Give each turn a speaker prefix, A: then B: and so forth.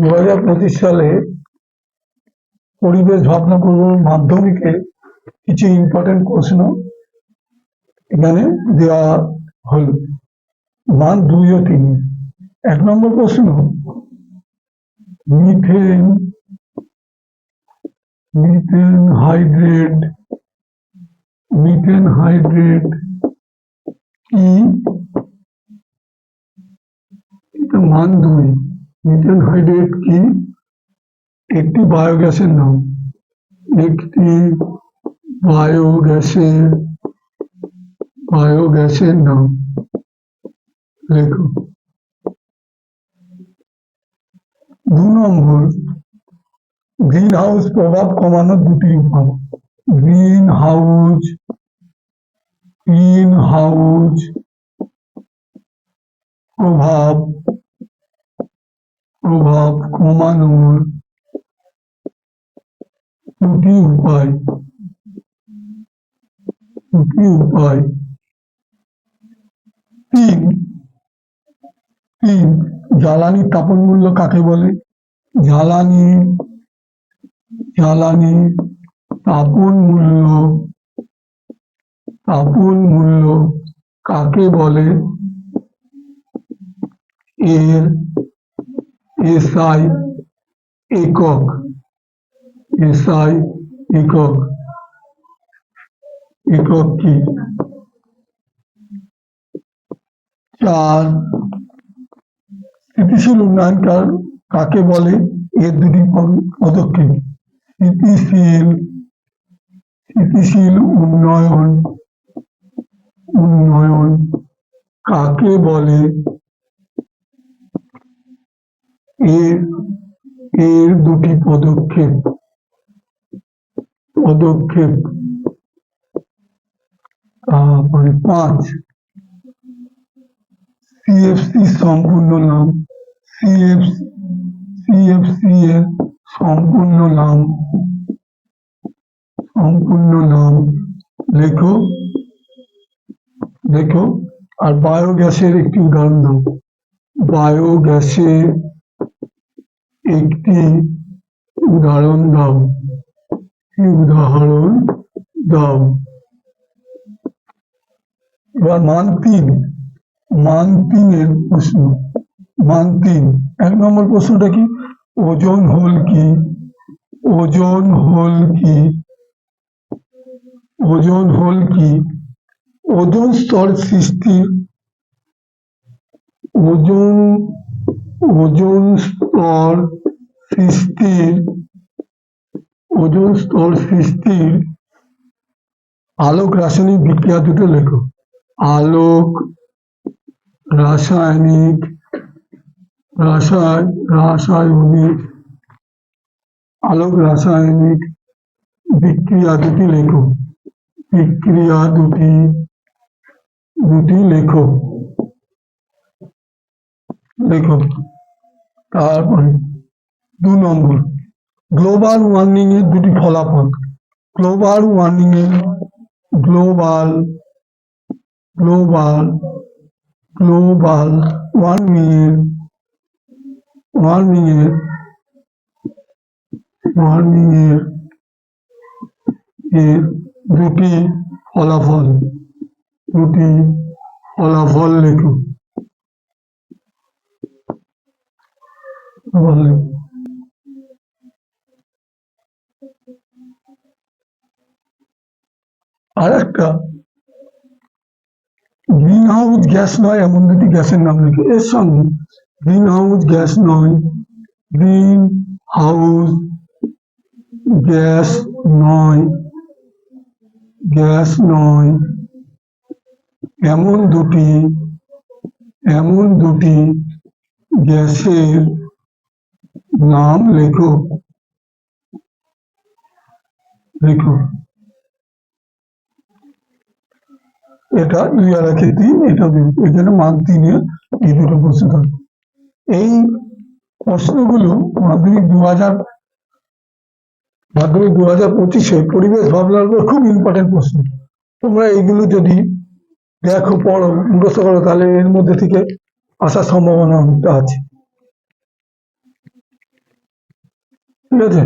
A: দু পঁচিশ সালে পরিবেশ ভাবনা করব মাধ্যমিকে কিছু ইম্পর্টেন্ট প্রশ্ন এখানে দেওয়া হলো। মান দুই ও তিন। এক নম্বর প্রশ্ন methane methane hydrate methane hydrate কি? মান দুই। মিথেন হাইড্রেট কি? একটি বায়োগ্যাসের নাম। একটি বায়োগ্যাসের বায়োগ্যাসের নাম। লেখো। দু নম্বর গ্রিন হাউস প্রভাব কমানোর দুটি উপায় গ্রিন হাউস গ্রিন হাউস প্রভাব প্রভাব কমানোর দুটি উপায়। দুটি উপায়। তিন তিন জ্বালানির তাপন মূল্য কাকে বলে? জ্বালানি জ্বালানি তাপন মূল্য তাপন মূল্য কাকে বলে? এর এসআই একক এসআই একক একক কি চার। স্থিতিশীল উন্নয়ন কাকে বলে? এর দুটি পদ- পদক্ষেপ। স্থিতিশীল স্থিতিশীল উন্নয়ন। উন্নয়ন কাকে বলে? এর এর দুটি পদক্ষেপ। পদক্ষেপ তারপরে পাঁচ। সিএফসি সম্পূর্ণ নাম। সিএফ সিএফসি এর সম্পূর্ণ নাম। সম্পূর্ণ নাম লেখো। লেখো। আর বায়োগ্যাসের একটি উদাহরণ দাও। বায়োগ্যাসের একটি উদাহরণ দাও। উদাহরণ দাও। এবার মান তিন। মান তিনের প্রশ্ন। মান তিন। এক নম্বর প্রশ্নটা কি? ওজন হোল কি? ওজন হোল কি? ওজন হোল কি? ওজন স্তর সৃষ্টি। ওজন ওজন স্তর সৃষ্টির, ওজন স্তর সৃষ্টির আলোক রাসায়নিক বিক্রিয়া দুটো লেখো। আলোক রাসায়নিক, রাসায় রাসায়নিক, আলোক রাসায়নিক বিক্রিয়া দুটি লেখো। বিক্রিয়া দুটি দুটি লেখো। লেখো তারপরে দু নম্বর গ্লোবাল ওয়ার্মিং এর দুটি ফলাফল। গ্লোবাল ওয়ার্মিং এর গ্লোবাল গ্লোবাল গ্লোবাল ওয়ার্মিং এর ওয়ার্মিং এর ওয়ার্মিং এর এর দুটি ফলাফল। দুটি ফলাফল লেখো ফলাফল লেখো। আর একটা গ্রিন হাউস গ্যাস নয়, এমন দুটি গ্যাসের নাম লেখো এর সঙ্গে গ্রিন হাউস গ্যাস নয় গ্রিন হাউস গ্যাস নয় গ্যাস নয়, এমন দুটি এমন দুটি গ্যাসের নাম লেখো। লেখো। এটা আর একে তিন এটা দুই। এখানে মান তিনে এই দুটো প্রশ্ন থাকবে। এই প্রশ্নগুলো মাধ্যমিক দু হাজার মাধ্যমিক দু হাজার পঁচিশে পরিবেশ ভাবনার উপর খুব ইম্পর্টেন্ট প্রশ্ন। তোমরা এইগুলো যদি দেখো, পড়ো, মুখস্থ করো, তাহলে এর মধ্যে থেকে আসার সম্ভাবনা আছে। ঠিক আছে